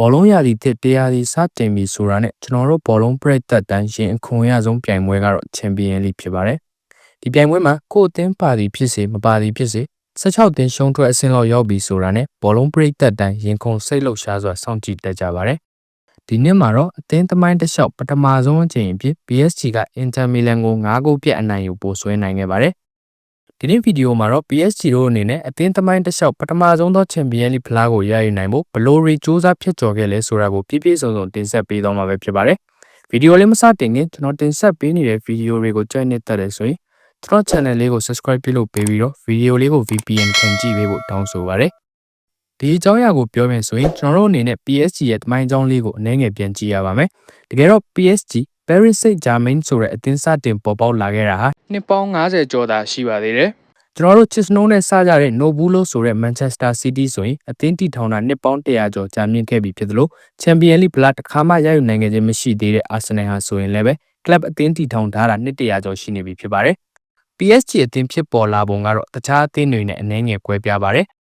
ဘောလုံးရာသီတစ်တရားစီစတင်ပြီဆိုတာနဲ့ကျွန်တော်တို့ဘောလုံးပရိသတ်တန်းရှင်အခွင့်အရေးဆုံးပြိုင်ပွဲကတော့ချန်ပီယံလိဖြစ်ပါတယ်။ဒီပြိုင်ပွဲမှာကိုယ်အသင်းပါသည်ဖြစ်စေမပါသည်ဖြစ်စေ16တင်းရှုံးထွက်အဆင့်လောက်ရောက်ပြီဆိုတာနဲ့ဘောလုံးပရိသတ်တန်းရင်ခုန်စိတ်လှုပ်ရှားစွာစောင့်ကြည့်တတ်ကြပါတယ်။ဒီနှစ်မှာတော့အသင်းသမိုင်းတစ်လျှောက်ပထမဆုံးအကြိမ်အဖြစ် PSG က Inter Milan ကို9ဂိုးပြတ်အနိုင်ယူပို့ဆွဲနိုင်ခဲ့ပါတယ်။ ဒီနေ့ဗီဒီယိုမှာတော့ PSG တို့အနေနဲ့အသင်းသမိုင်းတစ်လျှောက်ပထမဆုံးသောချန်ပီယံလိဖလားကိုရယူနိုင်ဖို့ဘလိုရီစူးစမ်းဖြစ်ကျော်ခဲ့လဲဆိုတာကိုပြည့်ပြည့်စုံစုံတင်ဆက်ပေးသွားမှာပဲဖြစ်ပါတယ်။ဗီဒီယိုလေးမစတင်ခင်ကျွန်တော်တင်ဆက်ပေးနေတဲ့ဗီဒီယိုတွေကိုကြိုက်နေတတ်တယ်ဆိုရင်ကျွန်တော် channel လေးကို subscribe ပြုလုပ်ပေးပြီးတော့ဗီဒီယိုလေးကို VPN ခံကြည့်ပေးဖို့တောင်းဆိုပါရစေ။ဒီအကြောင်းအရာကိုပြောမယ်ဆိုရင်ကျွန်တော်တို့အနေနဲ့ PSG ရဲ့တမိုင်းအကြောင်းလေးကိုအနည်းငယ်ပြန်ကြည့်ရပါမယ်။တကယ်တော့ PSG Paris Saint-Germain ဆိုတဲ့အသင်းစတင်ပေါ်ပေါက်လာခဲ့တာဟာ နှစ်ပေါင်း90ကျော်သာရှိပါသေးတယ်။ကျွန်တော်တို့ Chisno နဲ့စကြတဲ့ Nobulo ဆိုတဲ့ Manchester City ဆိုရင်အသင်းတည်ထောင်တာနှစ်ပေါင်း100ကျော်ကြာမြင့်ခဲ့ပြီဖြစ်သလို Champions League ဘလာတစ်ခါမှရယူနိုင်ခဲ့ခြင်းမရှိသေးတဲ့ Arsenal ဟာဆိုရင်လည်းပဲ club အသင်းတည်ထောင်ထားတာနှစ်100ကျော်ရှိနေပြီဖြစ်ပါတယ်။ PSG အသင်းဖြစ်ပေါ်လာပုံကတော့တခြားအသင်းတွေနဲ့အနည်းငယ်ကွဲပြားပါတယ်။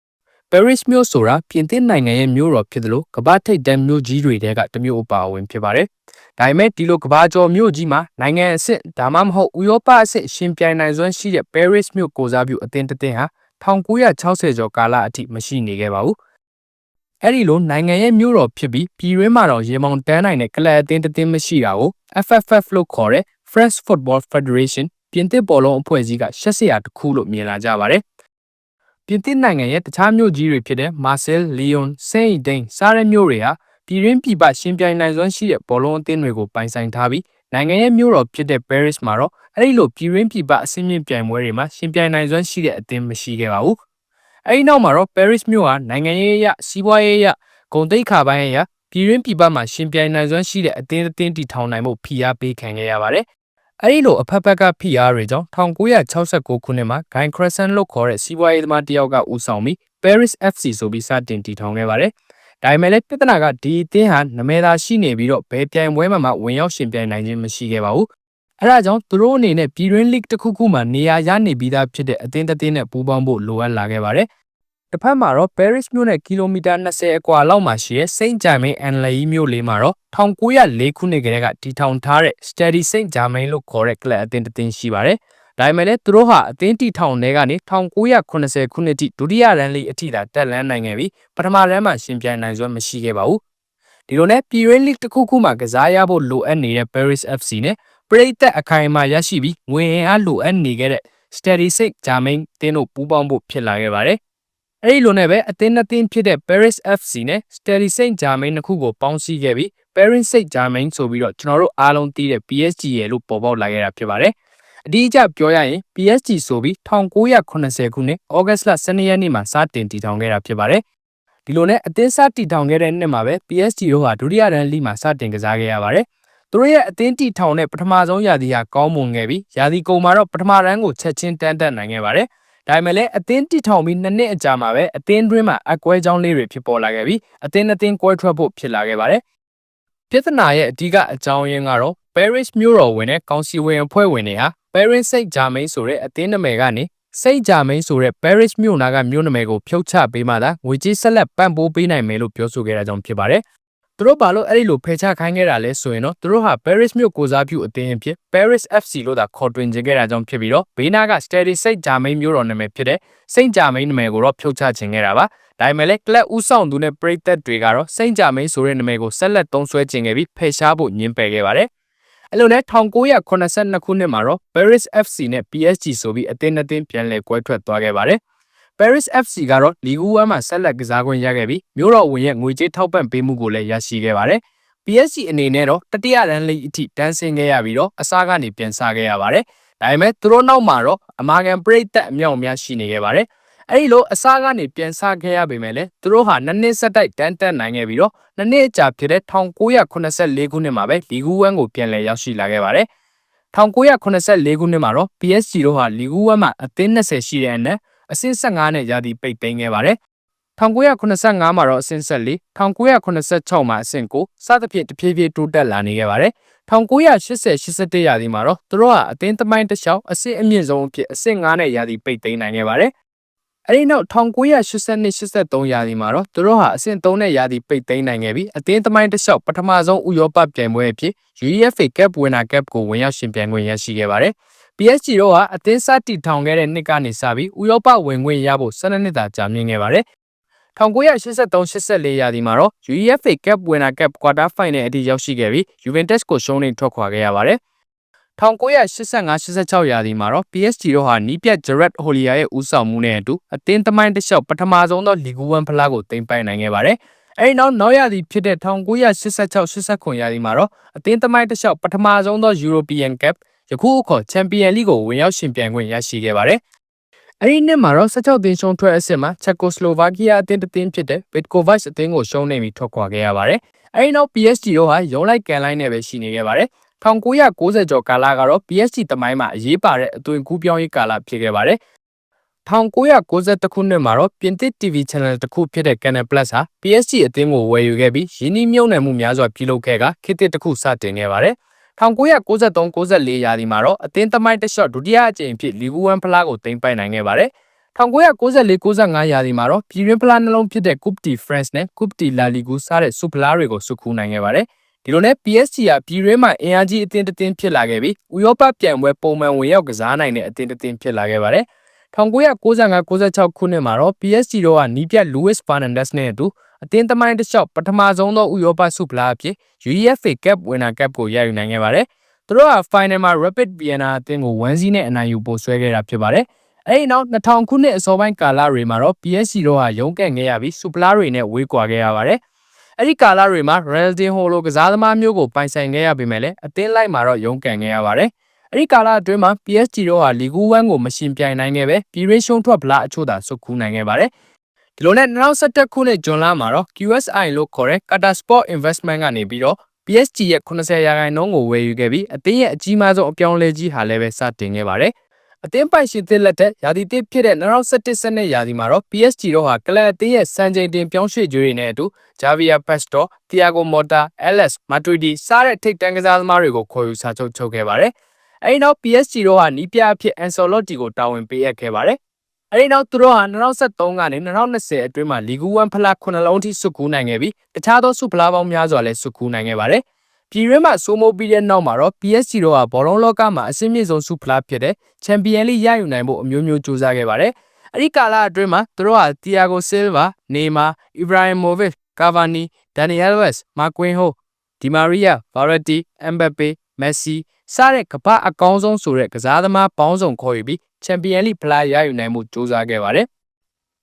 Paris မြို့ဆိုတာပြင်သစ်နိုင်ငံရဲ့မြို့တော်ဖြစ်သလိုကမ္ဘာထိပ်တန်းမြို့ကြီးတွေထဲကတစ်မြို့အပါအဝင်ဖြစ်ပါတယ်။ဒါပေမဲ့ဒီလိုကမ္ဘာကျော်မြို့ကြီးမှာနိုင်ငံအဆင့်ဒါမှမဟုတ်ဥရောပအဆင့်ရှင်ပြိုင်နိုင်စွမ်းရှိတဲ့ Paris မြို့ကိုစားပြုအသင်းတစ်သင်းဟာ1960ကျော်ကာလအထိမရှိနေခဲ့ပါဘူး။အဲ့ဒီလိုနိုင်ငံရဲ့မြို့တော်ဖြစ်ပြီးပြည်တွင်းမှာတော့ရေမောင်တန်းနိုင်တဲ့ကလပ်အသင်းတစ်သင်းမရှိတာကို FFF လို့ခေါ်တဲ့ French Football Federation ပြင်သစ်ဘောလုံးအဖွဲ့အစည်းကရှက်စရာတစ်ခုလို့မြင်လာကြပါတယ်။ ပြင်သစ်နိုင်ငံရဲ့တခြားမြို့ကြီးတွေဖြစ်တဲ့ Marseille, Lyon, Saint-Étienne စတဲ့မြို့တွေဟာပြည်ရင်းပြည်ပရှင်ပြိုင်နိုင်စွမ်းရှိတဲ့ဘောလုံးအသင်းတွေကိုပိုင်ဆိုင်ထားပြီးနိုင်ငံရဲ့မြို့တော်ဖြစ်တဲ့ Paris မှာတော့အဲ့ဒီလိုပြည်ရင်းပြည်ပအဆင့်မြင့်ပြိုင်ပွဲတွေမှာရှင်ပြိုင်နိုင်စွမ်းရှိတဲ့အသင်းမရှိခဲ့ပါဘူး။အဲ့ဒီနောက်မှာတော့ Paris မြို့ဟာနိုင်ငံရေးအရစီးပွားရေးအရဂုဏ်သိက္ခာပိုင်းအရပြည်ရင်းပြည်ပမှာရှင်ပြိုင်နိုင်စွမ်းရှိတဲ့အသင်းအသင်းတည်ထောင်နိုင်မှုဖိအားပေးခံခဲ့ရပါတယ်။ အဲဒီလိုအဖက်ဖက်ကဖိအားတွေကြောင့်1969ခုနှစ်မှာ Guy Crescent လို့ခေါ်တဲ့စီးပွားရေးသမားတယောက်ကဦးဆောင်ပြီး Paris FC ဆိုပြီးစတင်တည်ထောင်ခဲ့ပါတယ်။ဒါပေမဲ့လည်းပြဿနာကဒီအသင်းဟာနမဲသာရှိနေပြီးတော့ဘယ်ပြိုင်ပွဲမှာမှဝင်ရောက်ရှင်ပြိုင်နိုင်ခြင်းမရှိခဲ့ပါဘူး။အဲဒါကြောင့်သူတို့အနေနဲ့ပြည်တွင်း league တစ်ခုခုမှာနေရာရနေပြီးသားဖြစ်တဲ့အသင်းတစ်သင်းနဲ့ပူးပေါင်းဖို့လိုအပ်လာခဲ့ပါတယ်။ တစ်ဖက်မှာတော့ Paris မြို့နဲ့ကီလိုမီတာ20အကွာလောက်မှာရှိတဲ့ Saint Germain and Laye မြို့လေးမှာတော့1904ခုနှစ်ကတည်းကတည်ထောင်ထားတဲ့ Stade Saint Germain လို့ခေါ်တဲ့ကလပ်အသင်းတစ်သင်းရှိပါတယ်။ဒါပေမဲ့လည်းသူတို့ဟာအသင်းတည်ထောင်တဲ့ကနေ1980ခုနှစ်ထိဒုတိယရန်လီအထိသာတက်လန်းနိုင်ခဲ့ပြီးပထမရန်မှာရှင်ပြိုင်နိုင်စွမ်းမရှိခဲ့ပါဘူး။ဒီလိုနဲ့ပြည်ရင်းလိတစ်ခုခုမှာကစားရဖို့လိုအပ်နေတဲ့ Paris FC နဲ့ပရိသတ်အခိုင်အမာရရှိပြီးငွေအင်အားလိုအပ်နေခဲ့တဲ့ Stade Saint Germain တင်းတို့ပူးပေါင်းဖို့ဖြစ်လာခဲ့ပါတယ်။ အဲ့ဒီလိုနဲ့ပဲအသင်းနှစ်သင်းဖြစ်တဲ့ Paris FC နဲ့ Stade Saint-Germain နှစ်ခုကိုပေါင်းစည်းခဲ့ပြီး Paris Saint-Germain ဆိုပြီးတော့ကျွန်တော်တို့အားလုံးသိတဲ့ PSG ရဲ့လို့ပေါ်ပေါက်လာခဲ့တာဖြစ်ပါတယ်။အဒီအကျပြောရရင် PSG ဆိုပြီး1980ခုနှစ်ဩဂတ်လ12ရက်နေ့မှာစတင်တည်ထောင်ခဲ့တာဖြစ်ပါတယ်။ဒီလိုနဲ့အသင်းစတည်ထောင်ခဲ့တဲ့နှစ်မှာပဲ PSG တို့ဟာဒုတိယရန်လိမှာစတင်ကစားခဲ့ရပါတယ်။သူတို့ရဲ့အသင်းတည်ထောင်တဲ့ပထမဆုံးရာသီဟာကောင်းမွန်ခဲ့ပြီးရာသီကုန်မှာတော့ပထမရန်ကိုချက်ချင်းတန်းတက်နိုင်ခဲ့ပါတယ်။ ဒါပေမဲ့လည်းအသင်းတည်ထောင်ပြီးနှစ်နှစ်အကြာမှာပဲအသင်းတွင်းမှာအကွဲကြောင်းလေးတွေဖြစ်ပေါ်လာခဲ့ပြီးအသင်းအသင်းကွဲထွက်ဖို့ဖြစ်လာခဲ့ပါတယ်။ပြဿနာရဲ့အဓိကအကြောင်းရင်းကတော့ Paris မြို့တော်ဝင်တဲ့ကောင်စီဝင်အဖွဲ့ဝင်တွေဟာ Paris Saint-Germain ဆိုတဲ့အသင်းနာမည်ကနေ Saint-Germain ဆိုတဲ့ Paris မြို့နာကမြို့နာမည်ကိုဖြုတ်ချပေးမှသာငွေကြေးဆက်လက်ပံ့ပိုးပေးနိုင်မယ်လို့ပြောဆိုခဲ့တာကြောင့်ဖြစ်ပါတယ်။ သူတို့ဘာလို့အဲ့ဒီလိုဖယ်ချခိုင်းခဲ့တာလဲဆိုရင်တော့သူတို့ဟာ Paris မြို့ကိုစားပြုအသင်းအဖြစ် Paris FC လို့သာခေါ်တွင်ခြင်းခဲ့တာကြောင့်ဖြစ်ပြီးတော့ဘေးနားက Stade Saint Germain မြို့တော်နာမည်ဖြစ်တဲ့ Saint Germain နာမည်ကိုတော့ဖြုတ်ချခြင်းခဲ့တာပါဒါပေမဲ့လည်းကလပ်ဦးဆောင်သူနဲ့ပရိသတ်တွေကတော့ Saint Germain ဆိုတဲ့နာမည်ကိုဆက်လက်သုံးစွဲခြင်းခဲ့ပြီးဖယ်ရှားဖို့ညှင်းပယ်ခဲ့ပါတယ်အဲ့လိုနဲ့1982ခုနှစ်မှာတော့ Paris FC နဲ့ PSG ဆိုပြီးအသင်းအသင်းပြန်လည်ကွဲထွက်သွားခဲ့ပါတယ်။ Paris FC ကတော့လီဂူ1မှာဆက်လက်ကစားခွင့်ရခဲ့ပြီးမြို့တော်ဝင်ရဲ့ငွေကြေးထောက်ပံ့ပေးမှုကိုလည်းရရှိခဲ့ပါတယ်။ PSG အနေနဲ့တော့တတိယရန်လိအထိတန်းဆင်းခဲ့ရပြီးတော့အစားကနေပြန်စားခဲ့ရပါတယ်။ဒါပေမဲ့သူတို့နောက်မှာတော့အမာကန်ပရိသတ်အမြောက်အများရှိနေခဲ့ပါတယ်။အဲဒီလိုအစားကနေပြန်စားခဲ့ရပေမဲ့လည်းသူတို့ဟာနှစ်နှစ်ဆက်တိုက်တန်းတက်နိုင်ခဲ့ပြီးတော့နှစ်နှစ်အကြာဖြစ်တဲ့1984ခုနှစ်မှာပဲလီဂူ1ကိုပြန်လည်ရောက်ရှိလာခဲ့ပါတယ်။1984ခုနှစ်မှာတော့ PSG တို့ဟာလီဂူ1မှာအသင်း20ရှိတဲ့အနက် အဆင့်15နဲ့ရာသီပိတ်သိမ်းခဲ့ပါတယ်1985မှာတော့အဆင့်14 1986မှာအဆင့်9စသဖြင့်တဖြည်းဖြည်းတိုးတက်လာနေခဲ့ပါတယ်1980 81ရာသီမှာတော့သူတို့ဟာအသင်းသမိုင်းတစ်လျှောက်အဆင့်အမြင့်ဆုံးအဖြစ်အဆင့်9နဲ့ရာသီပိတ်သိမ်းနိုင်ခဲ့ပါတယ်အဲဒီနောက်1982-83ရာသီမှာတော့သူတို့ဟာအဆင့်3နဲ့ရာသီပိတ်သိမ်းနိုင်ခဲ့ပြီးအသင်းသမိုင်းတစ်လျှောက်ပထမဆုံးဥရောပပြိုင်ပွဲအဖြစ် UEFA Cup Winner Cup ကိုဝင်ရောက်ရှင်ပြိုင်ခွင့်ရရှိခဲ့ပါတယ်။ PSG တို့ဟာအသင်းစတင်ထောင်ခဲ့တဲ့နှစ်ကနေစပြီးဥရောပဝင်ခွင့်ရဖို့12နှစ်သာကြာမြင့်ခဲ့ပါတယ်။1983-84ရာသီမှာတော့ UEFA Cup Winner Cup Quarter Final အထိရောက်ရှိခဲ့ပြီး Juventus ကိုရှုံးနိမ့်ထွက်ခွာခဲ့ရပါတယ်။1985-86ရာသီမှာတော့ PSG တို့ဟာနီးပြတ် Gerard Houllier ရဲ့ဦးဆောင်မှုနဲ့အတူအသင်းသမိုင်းတစ်လျှောက်ပထမဆုံးသောလီဂူဝမ်ဖလားကိုတင်ပိုင်နိုင်ခဲ့ပါတယ်။အဲဒီနောက်နောက်ရာသီဖြစ်တဲ့1986-89ရာသီမှာတော့အသင်းသမိုင်းတစ်လျှောက်ပထမဆုံးသော European Cup ယခုအခါ Champions League ကိုဝင်ရောက်ရှင်ပြိုင်ခွင့်ရရှိခဲ့ပါတယ်။အဲဒီနှစ်မှာတော့16သင်းရှုံးထွက်အဆင့်မှာချက်ကိုစလိုဗာကီးယားအသင်းတစ်သင်းဖြစ်တဲ့ Vitkovic အသင်းကိုရှုံးနေပြီးထွက်ခွာခဲ့ရပါတယ်။အဲဒီနောက် PSG တို့ဟာရုံးလိုက်ကန်လိုက်နဲ့ပဲရှိနေခဲ့ပါတယ်။1990ကျော်ကာလကတော့ PSG တမိုင်းမှာအရေးပါတဲ့အသွင်ကူးပြောင်းရေးကာလဖြစ်ခဲ့ပါတယ်။1990ခုနှစ်မှာတော့ပြင်သစ် TV Channel တစ်ခုဖြစ်တဲ့ Canal Plus ဟာ PSG အသင်းကိုဝယ်ယူခဲ့ပြီးရင်းနှီးမြှုပ်နှံမှုများစွာပြုလုပ်ခဲ့ကခေတ်တစ်ခုစတင်ခဲ့ပါတယ်။ 1993-94ရာသီမှာတော့အသင်းသမိုင်းတစ်လျှော့ဒုတိယအကြိမ်ဖြစ်လီဂူဝမ်ဖလားကိုတင်ပိုင်နိုင်ခဲ့ပါတယ်။1994-95ရာသီမှာတော့ပြည်ရင်းဖလားနှလုံးဖြစ်တဲ့ Coupe de France နဲ့ Coupe de la Ligue စတဲ့ဆုဖလားတွေကိုစုခူးနိုင်ခဲ့ပါတယ်။ဒီလိုနဲ့ PSG ကပြည်တွင်းမှာအင်အားကြီးအသင်းတစ်သင်းဖြစ်လာခဲ့ပြီးဥရောပပြိုင်ပွဲပုံမှန်ဝင်ရောက်ကစားနိုင်တဲ့အသင်းတစ်သင်းဖြစ်လာခဲ့ပါတယ်1995-96ခုနှစ်မှာတော့ PSG တို့ကနီးပြတ် Luis Fernandez နဲ့အတူ အသင်းသမိုင်းတစ်လျှောက်ပထမဆုံးသောဥရောပဆုဖလားအဖြစ် UEFA Cup Winner Cup ကိုရယူနိုင်ခဲ့ပါတယ်။သူတို့က final မှာ Rapid Vienna အသင်းကို1-0နဲ့အနိုင်ယူပို့ဆွဲခဲ့တာဖြစ်ပါတယ်။အဲဒီနောက်2000ခုနှစ်အစောပိုင်းကာလတွေမှာတော့ PSG တို့ကရုန်းကန်ခဲ့ရပြီးဆုဖလားတွေနဲ့ဝေးကွာခဲ့ရပါတယ်။အဲ့ဒီကာလတွေမှာ Ronaldinho လိုကစားသမားမျိုးကိုပိုင်ဆိုင်ခဲ့ရပေမဲ့လည်းအသင်းလိုက်မှာတော့ရုန်းကန်ခဲ့ရပါတယ်။အဲ့ဒီကာလအတွင်းမှာ PSG တို့ဟာလီဂူဝမ်ကိုမရှင်ပြိုင်နိုင်ခဲ့ပဲပြည်ရင်းရှုံးထွက်ဗလာအချို့သာစုခူးနိုင်ခဲ့ပါတယ်။ ဒီလိုနဲ့2017ခုနှစ်ဇွန်လမှာတော့ QSI လို့ခေါ်တဲ့ Qatar Sport Investment ကနေပြီးတော့ PSG ရဲ့80ရာခိုင်နှုန်းကိုဝယ်ယူခဲ့ပြီးအသင်းရဲ့အကြီးမားဆုံးအပြောင်းလဲကြီးဟာလည်းပဲစတင်ခဲ့ပါတယ်။အသင်းပိုင်ရှင်သစ်လက်ထက်ရာသီတစ်ဖြစ်တဲ့2017စနစ်ရာသီမှာတော့ PSG တို့ဟာကလပ်အသင်းရဲ့စံချိန်တင်ပြောင်းရွှေ့ကြွေးတွေနဲ့အတူ Javier Pastore, Thiago Motta, Alex Matuidi စတဲ့ထိပ်တန်းကစားသမားတွေကိုခေါ်ယူစာချုပ်ချုပ်ခဲ့ပါတယ်။အဲဒီနောက် PSG တို့ဟာနီးပြအဖြစ် Ancelotti ကိုတာဝန်ပေးအပ်ခဲ့ပါတယ်။ အဲဒီနောက်သူတို့ဟာ2023ကနေ2020အတွင်းမှာလီဂူဝမ်ဖလား9လုံးထိစုကူးနိုင်ခဲ့ပြီးတခြားသောစုဖလားပေါင်းများစွာလည်းစုကူးနိုင်ခဲ့ပါတယ်။ပြည်ရင်းမှာစိုးမိုးပြီးတဲ့နောက်မှာတော့ PSG တို့ကဘောလုံးလောကမှာအဆင့်မြင့်ဆုံးဆုဖလားဖြစ်တဲ့ချန်ပီယံလိရယူနိုင်ဖို့အမျိုးမျိုးကြိုးစားခဲ့ပါတယ်။အဲဒီကာလအတွင်းမှာသူတို့ဟာ Thiago Silva, Neymar, Ibrahimovic, Cavani, Dani Alves, Marquinhos, Di Maria, Verratti, Mbappe, Messi စတဲ့ကမ္ဘာအကောင်းဆုံးဆိုတဲ့ကစားသမားပေါင်းစုံခေါ်ယူပြီး ချန်ပီယံလိဖလားရယူနိုင်မှုကြိုးစားခဲ့ပါတယ်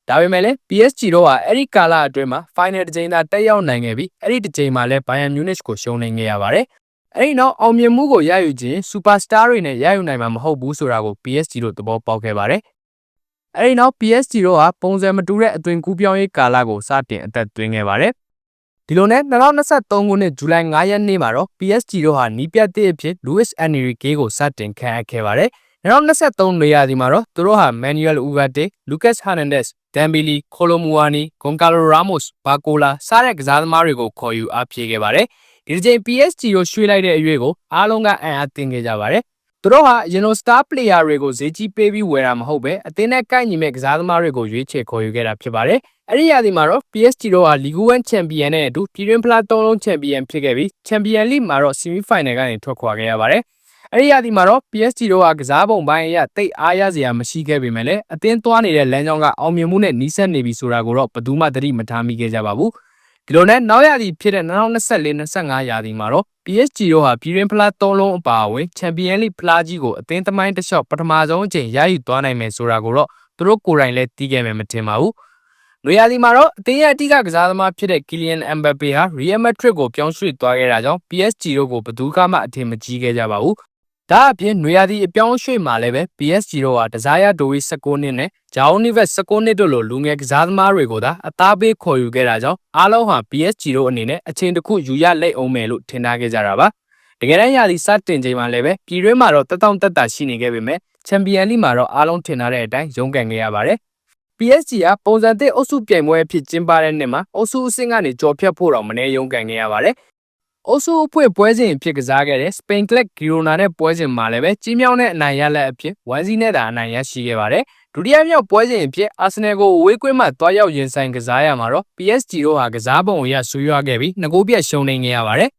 ဒါပေမဲ့လည်း PSG တို့ကအဲ့ဒီကာလအတွင်းမှာ final တစ်ချိန်သာတက်ရောက်နိုင်ခဲ့ပြီးအဲ့ဒီတစ်ချိန်မှာလည်း Bayern Munich ကိုရှုံးနိမ့်ခဲ့ရပါတယ်။အဲ့ဒီနောက်အောင်မြင်မှုကိုရယူခြင်း superstar တွေနဲ့ရယူနိုင်မှာမဟုတ်ဘူးဆိုတာကို PSG တို့သဘောပေါက်ခဲ့ပါတယ်။အဲ့ဒီနောက် PSG တို့ကပုံစံမတူတဲ့အသွင်ကူးပြောင်းရေးကာလကိုစတင်အသက်သွင်းခဲ့ပါတယ်။ဒီလိုနဲ့2023ခုနှစ်ဇူလိုင်9ရက်နေ့မှာတော့ PSG တို့ဟာနီးပြတ်တဲ့အဖြစ် Luis Enrique ကိုစတင်ခန့်အပ်ခဲ့ပါတယ်။ 2023နေရာဒီမှာတော့သူတို့ဟာ Manuel Ugarte, Lucas Hernandez, Dembele, Colomwani, Goncalo Ramos, Barcola စတဲ့ကစားသမားတွေကိုခေါ်ယူအားဖြည့်ခဲ့ပါတယ်။ဒီတစ်ချိန် PSG ကိုရွှေ့လိုက်တဲ့အရွေးကိုအားလုံးကအံ့အားသင့်ခဲ့ကြပါတယ်။သူတို့ဟာယင်နို star player တွေကိုဈေးကြီးပေးပြီးဝယ်တာမဟုတ်ပဲအသင်းနဲ့ကိုက်ညီမဲ့ကစားသမားတွေကိုရွေးချယ်ခေါ်ယူခဲ့တာဖြစ်ပါတယ်။အဲ့ဒီရာသီမှာတော့ PSG တို့ဟာလီဂူ1ချန်ပီယံနဲ့အတူပြည်တွင်းဖလား၃လုံးချန်ပီယံဖြစ်ခဲ့ပြီးချန်ပီယံလိမှာတော့ဆီမီဖိုင်နယ်ကနေထွက်ခွာခဲ့ရပါတယ်။ အဲ့ဒီရာသီမှာတော့ PSG တို့ကကစားပုံပိုင်းအရတိတ်အားရစရာမရှိခဲ့ပေမဲ့လည်းအသင်းသွားနေတဲ့လမ်းကြောင်းကအောင်မြင်မှုနဲ့နီးစပ်နေပြီဆိုတာကိုတော့ဘယ်သူမှသတိမထားမိခဲ့ကြပါဘူးဒီလိုနဲ့နောက်ရာသီဖြစ်တဲ့2024-25ရာသီမှာတော့ PSG တို့ဟာပြည်ရင်းဖလား၃လုံးအပါအဝင်ချန်ပီယံလိဖလားကြီးကိုအသင်းသမိုင်းတစ်လျှော့ပထမဆုံးအချိန်ရယူသွားနိုင်မယ်ဆိုတာကိုတော့သူတို့ကိုယ်တိုင်လည်းသိခဲ့မယ်မထင်ပါဘူး။လူရာသီမှာတော့အသင်းရဲ့အတိကကစားသမားဖြစ်တဲ့ Kylian Mbappe ဟာ Real Madrid ကိုပြောင်းရွှေ့သွားခဲ့တာကြောင့် PSG တို့ကိုဘယ်သူမှအထင်မကြီးခဲ့ကြပါဘူး ဒါအပြင်နွေရာသီအပြောင်းရွှေ့မှာလည်းပဲ PSG တို့ဟာတစားရဒိုဝီ16နှစ်နဲ့ဂျာအိုနီဗက်16နှစ်တို့လိုလူငယ်ကစားသမားတွေကိုသာအသားပေးခေါ်ယူခဲ့တာကြောင့်အားလုံးဟာ PSG တို့အနေနဲ့အချိန်တစ်ခုယူရလက်အောင်မယ်လို့ထင်ထားခဲ့ကြတာပါတကယ်တမ်းရာသီစတင်ချိန်မှာလည်းပဲပြည်တွင်းမှာတော့တတောင့်တက်တာရှိနေခဲ့ပေမဲ့ချန်ပီယံလိမှာတော့အားလုံးထင်ထားတဲ့အတိုင်းရုန်းကန်ခဲ့ရပါတယ် PSG ကပုံစံသစ်အုပ်စုပြိုင်ပွဲအဖြစ်ကျင်းပတဲ့နှစ်မှာအုပ်စုအဆင့်ကနေကြော်ဖြတ်ဖို့တော့မနေရုန်းကန်ခဲ့ရပါတယ် အုပ်စုအဖွဲ့ပွဲစဉ်ဖြစ်ကစားခဲ့တဲ့စပိန်ကလပ်ဂီရိုနာနဲ့ပွဲစဉ်မှာလည်းပဲကြီးမြောင်းတဲ့အနိုင်ရလက်အဖြစ်ဝမ်စီနဲ့သာအနိုင်ရရှိခဲ့ပါတယ်ဒုတိယမြောက်ပွဲစဉ်အဖြစ်အာဆင်နယ်ကိုအဝေးကွင်းမှတွားရောက်ရင်ဆိုင်ကစားရမှာတော့ PSG တို့ဟာကစားပုံအရဆွေးရွားခဲ့ပြီးနှစ်ဂိုးပြတ်ရှုံးနေခဲ့ရပါတယ်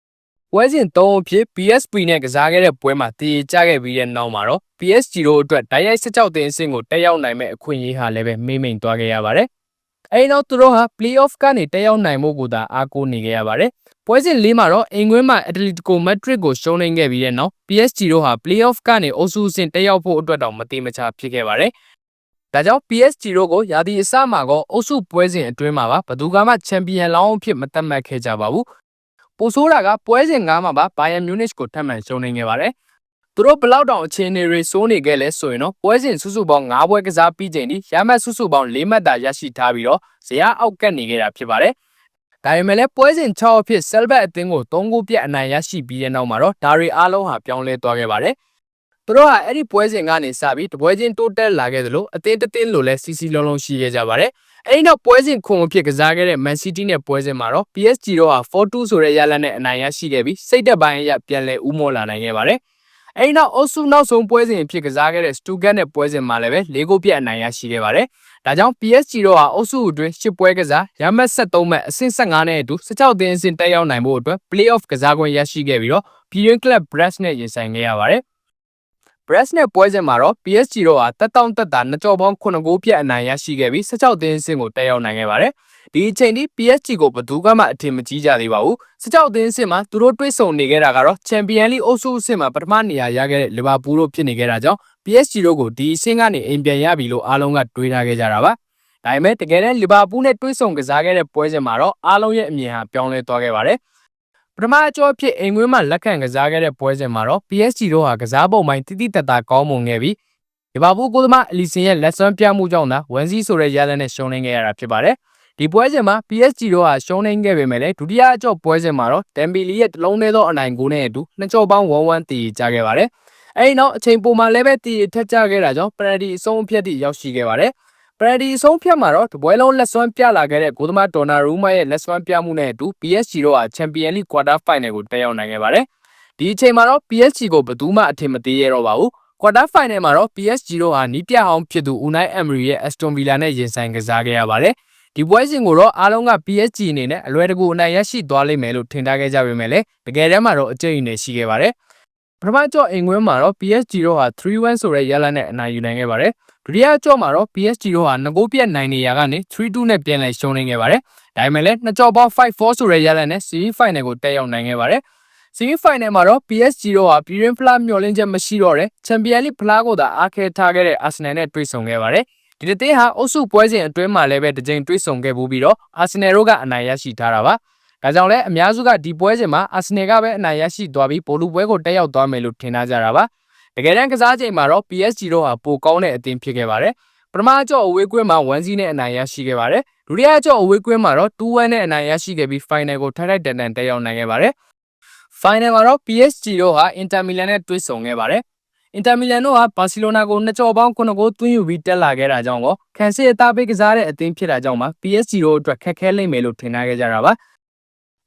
။ပွဲစဉ်၃အဖြစ် PSP နဲ့ကစားခဲ့တဲ့ပွဲမှာတည်ကြခဲ့ပြီးတဲ့နောက်မှာတော့ PSG တို့အတွက်တိုက်ရိုက်16တင်အဆင့်ကိုတက်ရောက်နိုင်မဲ့အခွင့်အရေးဟာလည်းပဲမေးမိန်သွားခဲ့ရပါတယ်။အဲဒီနောက်သူတို့ဟာ playoff ကနေတက်ရောက်နိုင်မှုကိုသာအားကိုးနေခဲ့ရပါတယ်။ ပွဲစဉ်၄မှာတော့အင်ကွင်းမှာ Atletico Madrid ကိုရှုံးနိမ့်ခဲ့ပြီးတဲ့နောက် PSG တို့ဟာ playoff ကနေအုပ်စုအဆင့်တက်ရောက်ဖို့အတွက်တော့မတိမချဖြစ်ခဲ့ပါတယ်။ဒါကြောင့် PSG တို့ကိုရာသီအစမှာကအုပ်စုပွဲစဉ်အတွင်းမှာပါဘယ်သူကမှချန်ပီယံလောင်းအဖြစ်မသတ်မှတ်ခဲ့ကြပါဘူး။ပိုဆိုးတာကပွဲစဉ်၅မှာပါဘိုင်ယန်မြူနစ်ကိုထပ်မံရှုံးနိမ့်ခဲ့ပါတယ်။သူတို့ဘလောက်တောင်အခြေအနေတွေစိုးနေခဲ့လဲဆိုရင်တော့ပွဲစဉ်စုစုပေါင်း၅ပွဲကစားပြီးချိန်ထိရမှတ်စုစုပေါင်း၄မှတ်သာရရှိထားပြီးတော့ဇယားအောက်ကတ်နေခဲ့တာဖြစ်ပါတယ်။ ဒါပေမဲ့လည်းပွဲစဉ်6အဖြစ်ဆယ်ဘက်အသင်းကို3ဂိုးပြတ်အနိုင်ရရှိပြီးတဲ့နောက်မှာတော့ဒါတွေအားလုံးဟာပြောင်းလဲသွားခဲ့ပါတယ်။သူတို့ဟာအဲ့ဒီပွဲစဉ်ကနေစပြီးတပွဲချင်းတိုးတက်လာခဲ့သလိုအသင်းတစ်သင်းလိုလဲစီစီလုံးလုံးရှိခဲ့ကြပါတယ်။အဲဒီနောက်ပွဲစဉ်ခွန်အဖြစ်ကစားခဲ့တဲ့ Man City နဲ့ပွဲစဉ်မှာတော့ PSG တို့ဟာ4-2ဆိုတဲ့ရလဒ်နဲ့အနိုင်ရရှိခဲ့ပြီးစိတ်သက်ပိုင်းအရပြန်လည်ဦးမော့လာနိုင်ခဲ့ပါတယ်။ အဲဒီနောက်အုပ်စုနောက်ဆုံးပွဲစဉ်အဖြစ်ကစားခဲ့တဲ့ Stuttgart နဲ့ပွဲစဉ်မှာလည်းပဲ၄ဂိုးပြတ်အနိုင်ရရှိခဲ့ပါတယ်။ဒါကြောင့် PSG တို့ဟာအုပ်စုအတွင်း၈ပွဲကစားရမှတ်73မှတ်အဆင့်15နဲ့အတူ16သင်းအဆင့်တက်ရောက်နိုင်ဖို့အတွက် Play-off ကစားခွင့်ရရှိခဲ့ပြီးတော့ပြည်တွင်း Club Brest နဲ့ရင်ဆိုင်ခဲ့ရပါတယ်။ Brest နဲ့ပွဲစဉ်မှာတော့ PSG တို့ဟာတက်တောင့်တက်တာနှစ်ကြောပေါင်း9ဂိုးပြတ်အနိုင်ရရှိခဲ့ပြီး16သင်းအဆင့်ကိုတက်ရောက်နိုင်ခဲ့ပါတယ်။ဒီအချိန်ထိ PSG ကိုဘယ်သူမှအထင်မကြီးကြသေးပါဘူး။16သင်းအဆင့်မှာသူတို့တွေ့ဆုံနေခဲ့တာကတော့ Champions League အုပ်စုအဆင့်မှာပထမနေရာရခဲ့တဲ့ Liverpool တို့ဖြစ်နေခဲ့တာကြောင့် PSG တို့ကိုဒီအဆင့်ကနေအိမ်ပြန်ရပြီလို့အားလုံးကတွေးထားခဲ့ကြတာပါ။ဒါပေမဲ့တကယ်တမ်း Liverpool နဲ့တွေ့ဆုံကစားခဲ့တဲ့ပွဲစဉ်မှာတော့အားလုံးရဲ့အမြင်ဟာပြောင်းလဲသွားခဲ့ပါတယ်။ ပထမအကျော်ဖြစ်အိမ်ကွင်းမှာလက်ခံကစားခဲ့တဲ့ပွဲစဉ်မှာတော့ PSG တို့ဟာကစားပုံပိုင်းတိတိတတ်တာကောင်းမွန်ခဲ့ပြီးလီဗာပူးကိုသမားအလီဆင်ရဲ့လက်စွမ်းပြမှုကြောင့်သာဝန်စီဆိုတဲ့ရလဒ်နဲ့ရှုံးနိမ့်ခဲ့ရတာဖြစ်ပါတယ်။ဒီပွဲစဉ်မှာ PSG တို့ဟာရှုံးနိမ့်ခဲ့ပေမဲ့လည်းဒုတိယအကျော်ပွဲစဉ်မှာတော့ဒမ်ဘီလီရဲ့တလုံးသေးသောအနိုင်ဂိုးနဲ့အတူနှစ်ကျော်ပေါင်း1-1တည်ကြခဲ့ပါတယ်။အဲဒီနောက်အချိန်ပိုမှာလည်းပဲတည်ထက်ကြခဲ့တာကြောင့်ပနတီအဆုံးအဖြတ်ထိရောက်ရှိခဲ့ပါတယ်။ ပရဒီအဆုံးဖြတ်မှာတော့တပွဲလုံးလက်စွမ်းပြလာခဲ့တဲ့ဂိုးသမားဒေါ်နာရူးမာရဲ့လက်စွမ်းပြမှုနဲ့အတူ PSG တို့ဟာချန်ပီယံလိကွာတာဖိုင်နယ်ကိုတက်ရောက်နိုင်ခဲ့ပါတယ်။ဒီအချိန်မှာတော့ PSG ကိုဘယ်သူမှအထင်မသေးရတော့ပါဘူး။ကွာတာဖိုင်နယ်မှာတော့ PSG တို့ဟာနီးပြဟောင်းဖြစ်သူ Unai Emery ရဲ့ Aston Villa နဲ့ရင်ဆိုင်ကစားခဲ့ရပါတယ်။ဒီပွဲစဉ်ကိုတော့အားလုံးက PSG အနေနဲ့အလွယ်တကူအနိုင်ရရှိသွားလိမ့်မယ်လို့ထင်ထားခဲ့ကြပေမဲ့လည်းတကယ်တမ်းမှာတော့အကျိတ်အနယ်ရှိခဲ့ပါတယ်။ ပထမကြော့အိမ်ကွင်းမှာတော့ PSG တို့ဟာ3-1ဆိုတဲ့ရလဒ်နဲ့အနိုင်ယူနိုင်ခဲ့ပါတယ်။ဒုတိယကြော့မှာတော့ PSG တို့ဟာငကိုးပြက်နိုင်နေရာကနေ3-2နဲ့ပြန်လည်ရှုံးနေခဲ့ပါတယ်။ဒါပေမဲ့လည်းနှစ်ကြော့ပေါင်း5-4ဆိုတဲ့ရလဒ်နဲ့ semi final ကိုတက်ရောက်နိုင်ခဲ့ပါတယ်။ semi final မှာတော့ PSG တို့ဟာပြည်ရင်းဖလားမျှော်လင့်ချက်မရှိတော့တဲ့ Champions League ဖလားကိုသာအားခဲထားခဲ့တဲ့ Arsenal နဲ့တွေ့ဆုံခဲ့ပါတယ်။ဒီတစ်ဟာအုပ်စုပွဲစဉ်အတွင်းမှာလည်းပဲတစ်ကြိမ်တွေ့ဆုံခဲ့ပြီးတော့ Arsenal တို့ကအနိုင်ရရှိထားတာပါ။ ဒါကြောင့်လည်းအများစုကဒီပွဲစဉ်မှာအာဆင်နယ်ကပဲအနိုင်ရရှိသွားပြီးပိုလူပွဲကိုတက်ရောက်သွားမယ်လို့ထင်ထားကြတာပါတကယ်တမ်းကစားချိန်မှာတော့ PSG တို့ဟာပိုကောင်းတဲ့အသင်းဖြစ်ခဲ့ပါတယ်ပထမအကြော့အဝေးကွင်းမှာ1-0နဲ့အနိုင်ရရှိခဲ့ပါတယ်ဒုတိယအကြော့အဝေးကွင်းမှာတော့2-1နဲ့အနိုင်ရရှိခဲ့ပြီး final ကိုထိုက်ထိုက်တန်တန်တက်ရောက်နိုင်ခဲ့ပါတယ် final မှာတော့ PSG တို့ဟာ Inter Milan နဲ့တွေ့ဆုံခဲ့ပါတယ်အင်တာမီလန်တို့ဟာဘာစီလိုနာကိုနှစ်ကြော်ပေါင်း9ဂိုးသွင်းယူပြီးတက်လာခဲ့တာကြောင့်ကောခံစစ်အသားပေးကစားတဲ့အသင်းဖြစ်တာကြောင့်ပါ PSG တို့အတွက်ခက်ခဲလိမ့်မယ်လို့ထင်ထားခဲ့ကြတာပါ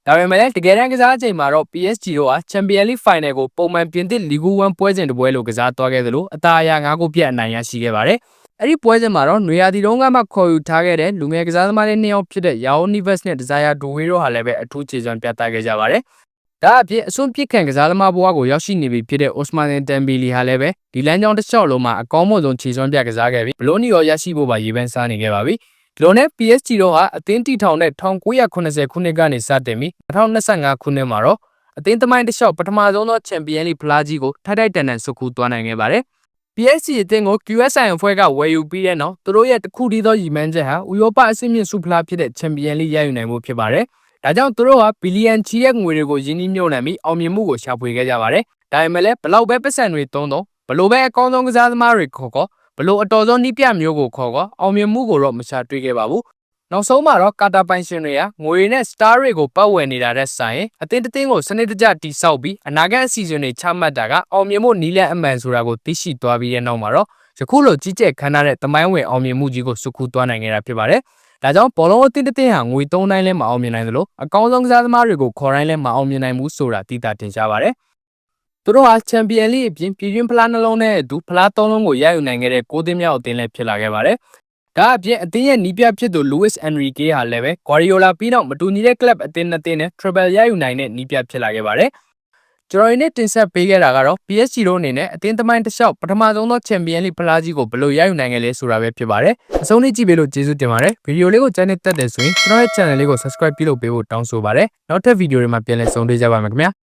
ဒါပေမဲ့လည်းတကယ်တမ်းကစားချိန်မှာတော့ PSG တို့ဟာ Champions League Final ကိုပုံမှန်ပြင်သစ်လီဂူ1ပွဲစဉ်တစ်ပွဲလိုကစားသွားခဲ့သလိုအသာအရ9ဂိုးပြတ်အနိုင်ရရှိခဲ့ပါတယ်။အဲ့ဒီပွဲစဉ်မှာတော့နွေရာသီတုန်းကမှခေါ်ယူထားခဲ့တဲ့လူငယ်ကစားသမားတွေနှစ်ယောက်ဖြစ်တဲ့ Yao Neves နဲ့ Desire Doué တို့ဟာလည်းပဲအထူးခြေစွမ်းပြသခဲ့ကြပါတယ်။ဒါအပြင်အစွန်းပစ်ခံကစားသမားဘဝကိုရောက်ရှိနေပြီဖြစ်တဲ့ Osman Dembele ဟာလည်းပဲဒီလမ်းကြောင်းတစ်လျှောက်လုံးမှာအကောင်းဆုံးခြေစွမ်းပြကစားခဲ့ပြီးဘလိုနီရောရရှိဖို့ပါရည်ပန်းစားနေခဲ့ပါပြီ။ ဒီလိုနဲ့ PSG တို့ဟာအသင်းတီထောင်တဲ့1980ခုနှစ်ကနေစတင်ပြီး2025ခုနှစ်မှာတော့အသင်းသမိုင်းတစ်လျှောက်ပထမဆုံးသောချန်ပီယံလိဖလားကြီးကိုထိုက်ထိုက်တန်တန်ဆုတ်ခူးသွားနိုင်ခဲ့ပါတယ်။ PSG အသင်းကို QSI အဖွဲ့ကဝယ်ယူပြီးတဲ့နောက်သူတို့ရဲ့တခုတည်းသောရည်မှန်းချက်ဟာဥရောပအဆင့်မြင့်ဆုဖလားဖြစ်တဲ့ချန်ပီယံလိရယူနိုင်မှုဖြစ်ပါတယ်။ဒါကြောင့်သူတို့ဟာဘီလီယံချီရဲ့ငွေတွေကိုရင်းနှီးမြှုပ်နှံပြီးအောင်မြင်မှုကိုရှာဖွေခဲ့ကြပါတယ်။ဒါပေမဲ့လည်းဘလောက်ပဲပတ်စံတွေသုံးတော့ဘလို့ပဲအကောင်းဆုံးကစားသမားတွေခေါ်ခေါ် ဘလို့အတော်ဆုံးနှိပြမျိုးကိုခေါ်ခေါ်အောင်မြင်မှုကိုတော့မရှာတွေ့ခဲ့ပါဘူးနောက်ဆုံးမှာတော့ကာတာပိုင်ရှင်တွေကငွေနဲ့ star တွေကိုပတ်ဝယ်နေတာတဲ့ဆိုင်အတင်းတတင်းကိုစနစ်တကျတိစောက်ပြီးအနာဂတ်အစီအစဉ်တွေချမှတ်တာကအောင်မြင်ဖို့နီးလန့်အမှန်ဆိုတာကိုသိရှိသွားပြီးတဲ့နောက်မှာတော့ယခုလိုကြီးကျယ်ခမ်းနားတဲ့တမိုင်းဝင်အောင်မြင်မှုကြီးကိုစုခုသွားနိုင်ခဲ့တာဖြစ်ပါတယ်။ဒါကြောင့်ဘောလုံးအတင်းတတင်းဟာငွေသုံးတိုင်းလဲမအောင်မြင်နိုင်သလိုအကောင်းဆုံးကစားသမားတွေကိုခေါ်တိုင်းလဲမအောင်မြင်နိုင်ဘူးဆိုတာသိတာတင်ရှားပါတယ်။ သူတို့ဟာချန်ပီယံလိအပြင်ပြည်တွင်းဖလားနှလုံးနဲ့အတူဖလားသုံးလုံးကိုရယူနိုင်ခဲ့တဲ့ကိုးသင်းမြောက်အသင်းလည်းဖြစ်လာခဲ့ပါတယ်။ဒါအပြင်အသင်းရဲ့နီးပြဖြစ်သူ Luis Enrique ဟာလည်းပဲ Guardiola ပြီးတော့မတူညီတဲ့ club အသင်းနှစ်သင်းနဲ့ triple ရယူနိုင်တဲ့နီးပြဖြစ်လာခဲ့ပါတယ်။ကျွန်တော်ဒီနေ့တင်ဆက်ပေးခဲ့တာကတော့ PSG တို့အနေနဲ့အသင်းသမိုင်းတစ်လျှောက်ပထမဆုံးသောချန်ပီယံလိဖလားကြီးကိုဘယ်လိုရယူနိုင်ခဲ့လဲဆိုတာပဲဖြစ်ပါတယ်။အဆုံးထိကြည့်ပေးလို့ကျေးဇူးတင်ပါတယ်။ဗီဒီယိုလေးကိုကြိုက်နေတတ်တယ်ဆိုရင်ကျွန်တော်ရဲ့ channel လေးကို subscribe ပြုလုပ်ပေးဖို့တောင်းဆိုပါတယ်။နောက်ထပ်ဗီဒီယိုတွေမှာပြန်လည်ဆုံတွေ့ကြပါမယ်ခင်ဗျာ။